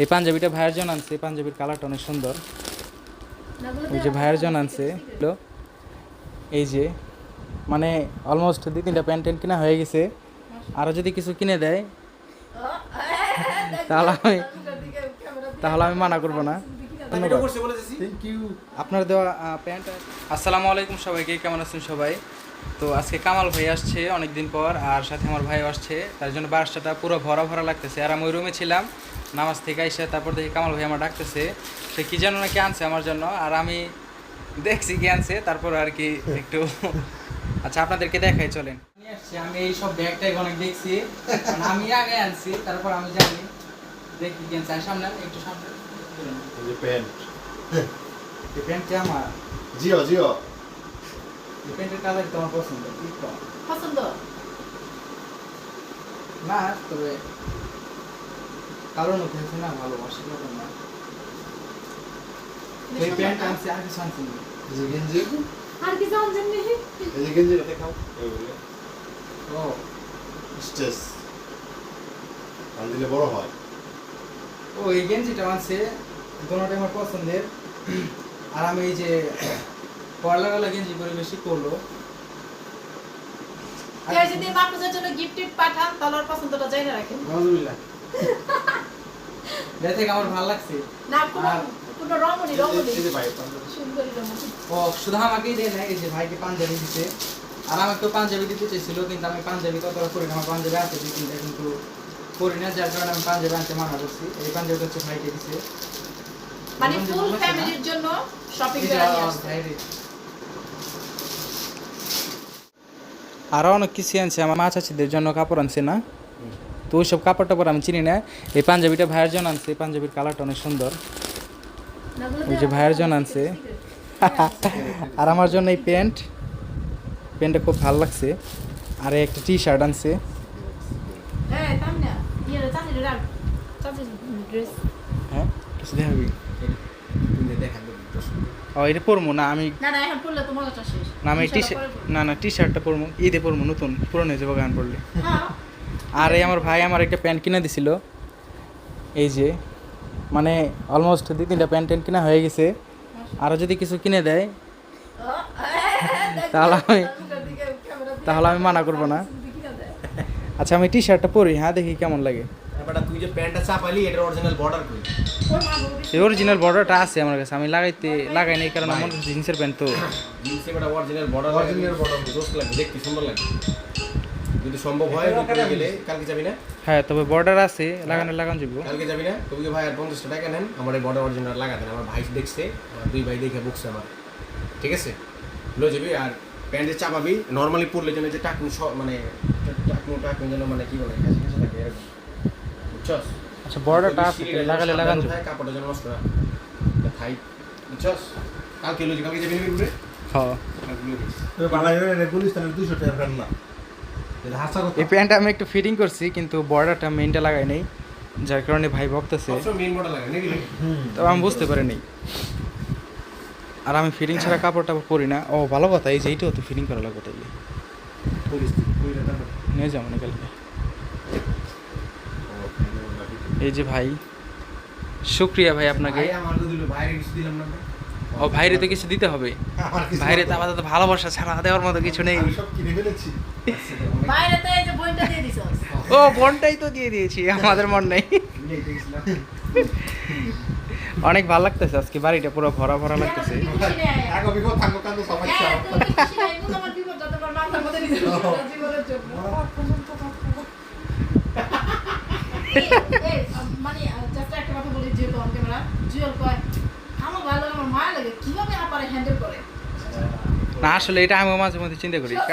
এই পাঞ্জাবিটা ভাইয়ের জন্য আনছে এই পাঞ্জাবির কালারটা অনেক সুন্দর। ওই যে ভাইয়ের জন্য আনছে এই যে মানে অলমোস্ট দুই তিনটা প্যান্ট ট্যান্ট কিনা হয়ে গেছে। আরও যদি কিছু কিনে দেয় তাহলে আমি তাহলে আমি মানা করব না। আপনার দেওয়া প্যান্ট আসসালামু আলাইকুম সবাইকে কেমন আছেন সবাই? তো আজকে কামাল ভাই আসছে অনেক দিন পর আর সাথে আমার ভাই আসছে। তার জন্য বাসটা পুরো ভরা ভরা লাগতেছে। আর আমি ওই রুমে ছিলাম। নামাজ থেকে এসে তারপর দেখি কামাল ভাই আমার ডাকতেছে। সে কী যেন নাকি আনছে আমার জন্য আর আমি দেখছি কি আনছে তারপর আর কি একটু আচ্ছা আপনাদেরকে দেখাই চলেন। আসছি আমি এই সব ব্যাগ ট্যাগ অনেক দেখছি। আমি আগে আনছি তারপর আমি জানি। দেখি কি আনছে সামনে একটু সামনে। প্যান্ট। এই প্যান্টটা আমার। জিও জিও। এই প্যান্টের কালার তোমার পছন্দ পছন্দ? না তবে মধ্যে আছে না ভালোবাসি রকম না তো এই প্যান্ট আনছি আর কিছু আনছি না। গেঞ্জি আর কি জানছেন নি এই যে গেঞ্জি দেখাও ও। স্টেজ টান দিলে বড় হয়। ও এই গেঞ্জিটা আনছে দোনোটা আমার পছন্দের। আর আমি এই যে পয়লা গলা গেঞ্জি পরে বেশি করল যদি মাহফুজের জন্য গিফট পাঠান তাহলে ওর পছন্দটা জেনে রাখেন। নজরুল্লাহ থেকে আমার ভালো লাগছে। না কোনো রমণী রমণী। এই যে ভাই পাঞ্জাবি। সুন্দরী রমণী। ও শুধু আমাকেই দেয় না এই যে ভাইকে পাঞ্জাবি দিতে। আর আমাকে তো পাঞ্জাবি দিতে চাইছিল কিন্তু আমি পাঞ্জাবি ততটা করি না আমার পাঞ্জাবি আছে দুই তিনটা কিন্তু করি না যার কারণে আমি পাঞ্জাবি আনতে মানা করছি। এই পাঞ্জাবিটা হচ্ছে ভাইকে দিছে। মানে ফুল আছে? ফ্যামিলির জন্য শপিং করে নিয়ে আসছে। আরও অনেক কিছু আনছে আমার মা চাচিদের জন্য কাপড় আনছে না? তো ওইসব কাপড় টাপড় আমি চিনি না। এই পাঞ্জাবিটা ভাইয়ের জন্য আনছে এই পাঞ্জাবির কালারটা অনেক সুন্দর। ওই যে ভাইয়ের জন্য আনছে। আর আমার জন্য এই প্যান্ট প্যান্টটা খুব ভালো লাগছে। আর একটা টি শার্ট আনছে হ্যাঁ? কিছু দেখাবি? ও এটা পরবো না আমি না না এখন পড়লে তো মজাটা শেষ। না আমি টি পড়ব। না না টি শার্টটা পরবো ঈদে পরবো নতুন পুরনো হয়ে যাব গান পরলে। হ্যাঁ। আর এই আমার ভাই আমার একটা প্যান্ট কিনে দিছিল। এই যে মানে অলমোস্ট দুই তিনটা প্যান্ট ট্যান্ট কিনা হয়ে গেছে। আরও যদি কিছু কিনে দেয় তাহলে আমি তাহলে আমি মানা করব না। আচ্ছা আমি টি শার্টটা পরি হ্যাঁ দেখি কেমন লাগে। তুই যে প্যান্টটা চাপালি এটার অরিজিনাল বর্ডার কই? এই অরিজিনাল বর্ডারটা আছে আমার কাছে আমি লাগাইতে লাগাই নাই কারণ আমার জিন্সের প্যান্ট তো। জিন্সে বেটা অরিজিনাল বর্ডার। জোস লাগবে দেখতে সুন্দর লাগবে। যদি সম্ভব হয় গেলে কালকে যাবি না? হ্যাঁ তবে বর্ডার আছে লাগানো লাগানো যাব। কালকে যাবি না? তুমি ভাই আর পঞ্চাশটা টাকা নেন? আমার এই বর্ডার অরিজিনাল লাগা দেন আমার ভাই দেখছে দুই ভাই দেখে বুকছে আমার। ঠিক আছে? লয়ে যাবি আর প্যান্টে চাপাবি। নর্মালি পরলে যেন যে টাকনু স- মানে টাকনু টাকনু যেন মানে কি বলে কাছে কাছে থাকে এরকম। বুঝছস? আচ্ছা বর্ডারটা আছে লাগালে লাগানো যাব। কাপড়টা যেন নষ্ট না খাই বুঝছস? কালকে যাবি কালকে যাবি না ঘুরে হ্যাঁ। বাংলাদেশের গুলিস্তানের দুইশো টাকার ফ্যান না। এই প্যান্টটা আমি একটু ফিটিং করছি কিন্তু বর্ডারটা মেনটা লাগাই নাই যার কারণে ভাই বকতেছে। তবে আমি বুঝতে পারিনি। আর আমি ফিটিং ছাড়া কাপড় টাপড় পরি না। ও ভালো কথা এই যে এইটাও তো ফিটিং করা লাগবে তাইলে। পরিস্থিতি নিয়ে যাব না কালকে এই যে ভাই শুক্রিয়া ভাই আপনাকে। ও ভাইরে তো কিছু দিতে হবে। ভাইরে তো। আপাতত ভালোবাসা ছাড়া দেওয়ার মতো কিছু নেই। ও বোনটাই তো দিয়ে দিয়েছি আমাদের মন নেই। অনেক ভালো লাগতেছে আজকে বাড়িটা পুরো ভরা ভরা লাগতেছে। হ্যাঁ, জন্য। এই, এই, মানে একটা কথা বলি on camera, জুয়েল কয়, আমার ভালো লাগে, আমার মায়া লাগে, আপারে হ্যান্ডেল করে। না আসলে এটা আমি মাঝে মধ্যে চিন্তা করি। আর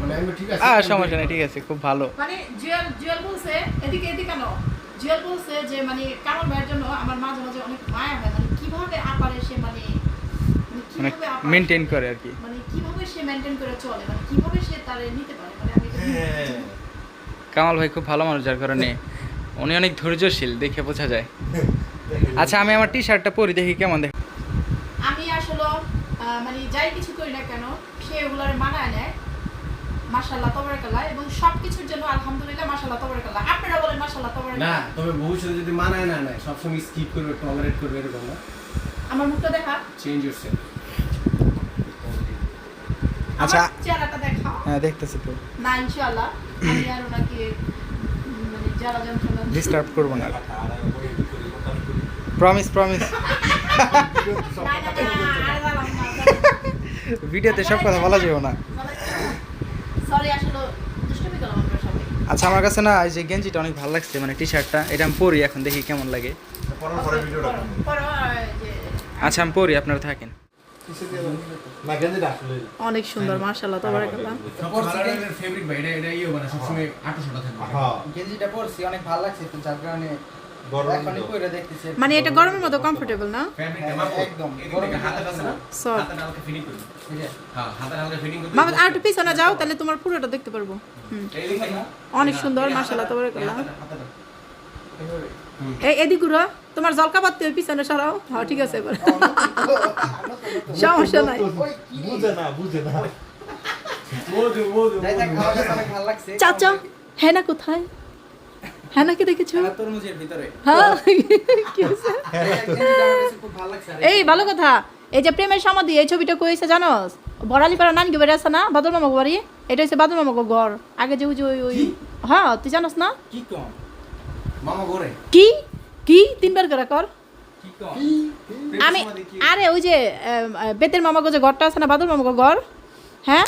মানে সমস্যা নেই ঠিক আছে খুব ভালো। মানে জুয়েল জুয়েল বলছে এদিকে এদিকে কেন জুয়েল বলছে যে মানে কারণ ভাইয়ের জন্য আমার মাঝে মাঝে অনেক মায়া হয়। মানে কীভাবে আপারে সে মানে মানে মানে কীভাবে আপারে- মেনটেন করে আর কি। মানে কীভাবে সে মেনটেন করে চলে? মানে কীভাবে সে তারে নিতে পারে? মানে আমি হ্যাঁ। কামাল ভাই খুব ভালো মানুষ যার কারণে। উনি অনেক ধৈর্যশীল দেখে বোঝা যায়। আচ্ছা আমি আমার টি শার্টটা পরি দেখি কেমন দেখ আমি আসলে মানে যাই কিছু করি না কেন সে ওগুলার মানায় নেয়। মাশাআল্লাহ তাবারাকাল্লাহ এবং সবকিছুর জন্য আলহামদুলিল্লাহ মাশাআল্লাহ তাবারাকাল্লাহ। আপনারা বলেন মাশাআল্লাহ না তাবারাকাল্লাহ তবে ভবিষ্যতে যদি মানায় না না সবসময় স্কিপ করবে টলারেট করবে এরকম না? আমার মুখটা দেখা? চেঞ্জ ইউর সেলফ আচ্ছা। চেহারাটা দেখা। হ্যাঁ দেখতেছি তো। না ইনশাআল্লাহ আমি আর ওনাকে উম, মানে যারা যন্ত্রণা ডিস্টার্ব করব না। প্রমিস প্রমিস ভিডিওতে সব কথা বলা যাবে না। আচ্ছা আমার কাছে না এই যে গেঞ্জিটা অনেক ভালো লাগছে মানে টি শার্টটা এটা আমি পরি এখন দেখি কেমন লাগে। পরার পরে ভিডিওটা পরো- পরো, আর যে আচ্ছা আমি পরি আপনারা থাকেন। অনেক সুন্দর মাশাআল্লাহ ফেভারিট ভাই এটা এটা ইয়ে মানে সবসময় আটশোটা থাকবে হ্যাঁ। গেঞ্জিটা পরছি অনেক ভালো লাগছে তো যার কারণে গরম তো। পরে দেখতেছি। মানে এটা গরমের মতো কমফোর্টেবল না? হ্যাঁ, হ্যাঁ মামা আর একটু পিছনে যাও তাহলে তোমার পুরোটা দেখতে পারব। অনেক সুন্দর হাতে হাতে এই এদিক ঘুরো। তোমার জলকা পাত্তি ওই পিছনে সরাও। হ্যাঁ ঠিক আছে এবার। সমস্যা নাই। বুঝে না বুঝে না। চাচা কোথায়? হ্যাঁ। কি হয়েছে? খুব ভালো লাগছে এই ভালো কথা। এই যে প্রেমের সমাধি এই ছবিটা কইছে জানোস বড়ালি পাড়া নানি বাড়ি আছে না? বাদল মামা বাড়ি? এটা হচ্ছে বাদল মামা ঘর। আগে যে ওই হ্যাঁ তুই জানোস না? কি কম? কি? কি? তিনবার করে কর। আমি আরে ওই যে বেতের মামা যে ঘরটা আছে না বাদল মামা ঘর? হ্যাঁ?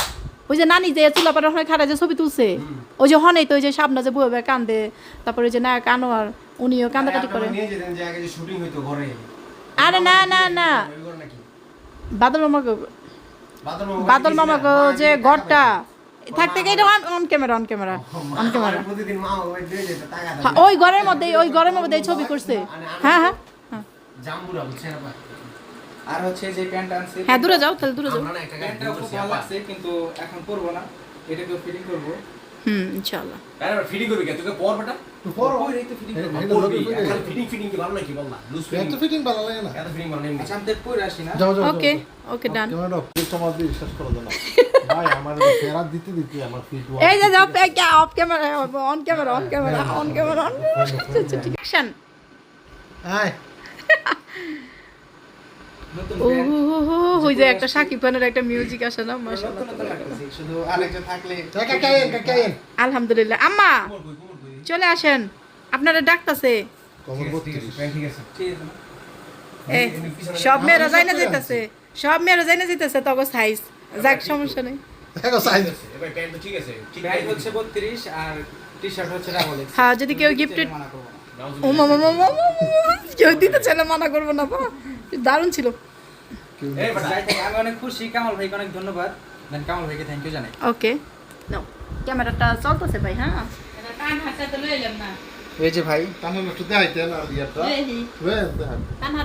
ওই যে নানি যে চুলা পাড়ার ওখানে খাড়া যে ছবি তুলছে। ওই যে হনেই তো ওই যে সামনে যে বয়ে কান্দে তারপরে ওই যে নায়ক আনোয়ার উনিও কান্দাকাটি করে। নিয়ে যেতেন যে আগে যে শুটিং হইতো ঘরে। আরে না না না। বাদল মামা গো- বাদল মামা বাদল মামা গো যে ঘরটা এটা on camera on camera on camera হ্যাঁ, ওই ঘরের মধ্যে ওই ঘরের মধ্যে ছবি করছে। হ্যাঁ হ্যাঁ হ্যাঁ। জাম্বুরা বুঝছেন আর হচ্ছে যে প্যান্ট আনছি হ্যাঁ দূরে যাও তাহলে দূরে যাও। আমরা না একটা গাড়ি প্যান্টটা খুব ভালো লাগছে কিন্তু এখন পরবো না। এটাকে ফিটিং করব? হুম ইনশাআল্লাহ। আরে ফিটিং করবি কে? তোকে পর বেটা? পরো। পরেই তো ফিটিং করব। এটা পরবি। লোকে fitting। ফিটিং ফিটিং কি ভালো নাকি বল লুজ ফিটিং এত ফিটিং ভালো লাগে না। এত ফিটিং ভালো নেই আচ্ছা আমি পরে আসি না। যাও যাও ওকে ওকে ডান ক্যামেরা তোমার বিশ্বাস করো না ভাই আমার ফেরাত দিতে দিতে আমার ফিট এই যে যাও off camera on camera on camera on camera on action ওই যে একটা সাকিব খানের একটা মিউজিক আসে না আলহামদুলিল্লাহ। আম্মা চলে আসেন। আপনারা ডাকতাছে। কমর ঠিক আছে 32 ঠিক আছে ঠিক আছে। না? এ সব মেয়েরা যাই না যেতেছে সব মেয়েরা যাই না যেতেছে তখন সাইজ যাক সমস্যা নেই। হ্যাঁ যদি কেউ গিফটেড করব না। ও মামা মামা কেউ দিতে চাইলে মানা করব না বা দারুণ ছিল। আমি অনেক খুশি। কামাল ভাইকে অনেক ধন্যবাদ। দেন কামাল ভাইকে থ্যাংক ইউ জানাই। ওকে নাও ক্যামেরাটা চলতেছে ভাই হ্যাঁ? এই যে ভাই। তাহলে একটু দেখাইতেন আর ইয়ারটা। ওয়েল দেখান।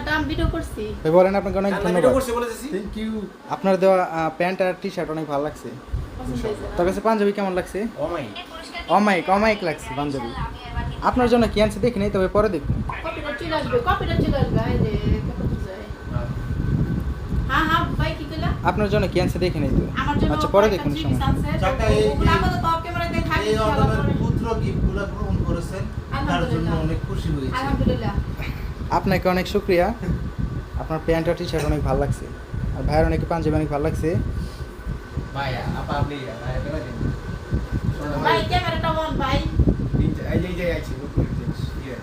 কান ভিডিও করছি। ভাই বলেন আপনাকে অনেক ভিডিও ধন্যবাদ। বলেছি থ্যাংক ইউ আপনার দেওয়া প্যান্ট আর টি শার্ট অনেক ভালো লাগছে। তোর কাছে পাঞ্জাবি কেমন লাগছে? ও মাই অমাইক অমাইক লাগছে পাঞ্জাবি। আপনার জন্য কি আনছে দেখি নাই তবে পরে দেখব। কপিটা চলে আসবে কপিটা চলে আসবে। এই যে কত বুঝায় হ্যাঁ হ্যাঁ ভাই কি কইলা? আপনার জন্য কি আনছে দেখি নাই তো। আচ্ছা পরে দেখুন। চাকা এই- পুত্র গিফটগুলো তার জন্য অনেক খুশি হয়েছি আলহামদুলিল্লাহ আপনাকে অনেক শুক্রিয়া আপনার প্যান্ট আর টি শার্ট অনেক ভালো লাগছে আর ভাইয়ের অনেক পাঞ্জাবি অনেক ভালো লাগছে ভাই আপা আপনি ভাই ভাই ক্যামেরাটা অন ভাই এই যে এই ইয়ে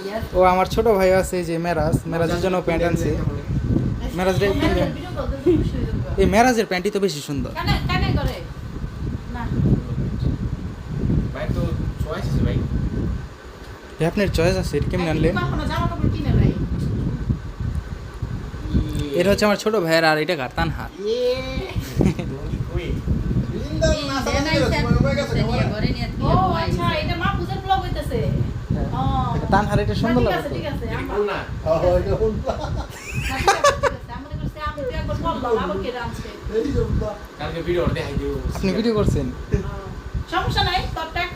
ইয়ার ও আমার ছোট ভাই আছে যে মেরাজ মেরাজের জন্য প্যান্ট আনছে মেরাজ রে- ভিডিও করতে খুশি হয়ে যাবে এই মেরাজের প্যান্টই তো বেশি সুন্দর কানে কানে করে না ভাই তো চয়েস আছে ভাই ভাই, আপনার চয়েস আছে এটা কেমন আনলেন এটা হচ্ছে আমার ছোট ভাইয়ের আর এটা গার্তান হাত তান হার এটা সুন্দর লাগে আপনি ভিডিও করছেন? সমস্যা নাই তোর ট্যাগ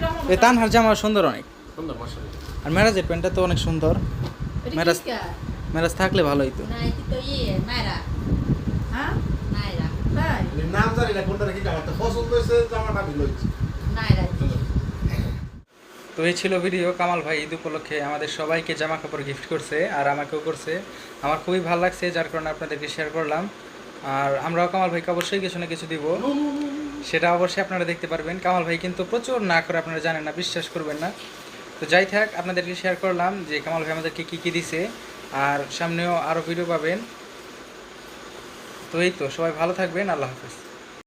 তানহার জামা সুন্দর অনেক। আর মেরাজের প্যান্টটা তো অনেক সুন্দর। মেরাজ মেরাজ থাকলে ভালো হইতো হ্যাঁ? তাই? নাম জানি না কোনটা কি আমার তো তো এই ছিল ভিডিও কামাল ভাই ঈদ উপলক্ষে আমাদের সবাইকে জামা কাপড় গিফট করছে আর আমাকেও করছে। আমার খুবই ভালো লাগছে যার কারণে আপনাদেরকে শেয়ার করলাম। আর আমরাও কামাল ভাইকে অবশ্যই কিছু না কিছু দিব। সেটা অবশ্যই আপনারা দেখতে পারবেন। কামাল ভাই কিন্তু প্রচুর না করে আপনারা জানেন না বিশ্বাস করবেন না। তো যাই থাক, আপনাদেরকে শেয়ার করলাম যে কামাল ভাই আমাদেরকে কী কী দিছে, আর সামনেও আরও ভিডিও পাবেন। তো এই তো, সবাই ভালো থাকবেন, আল্লাহ হাফেজ।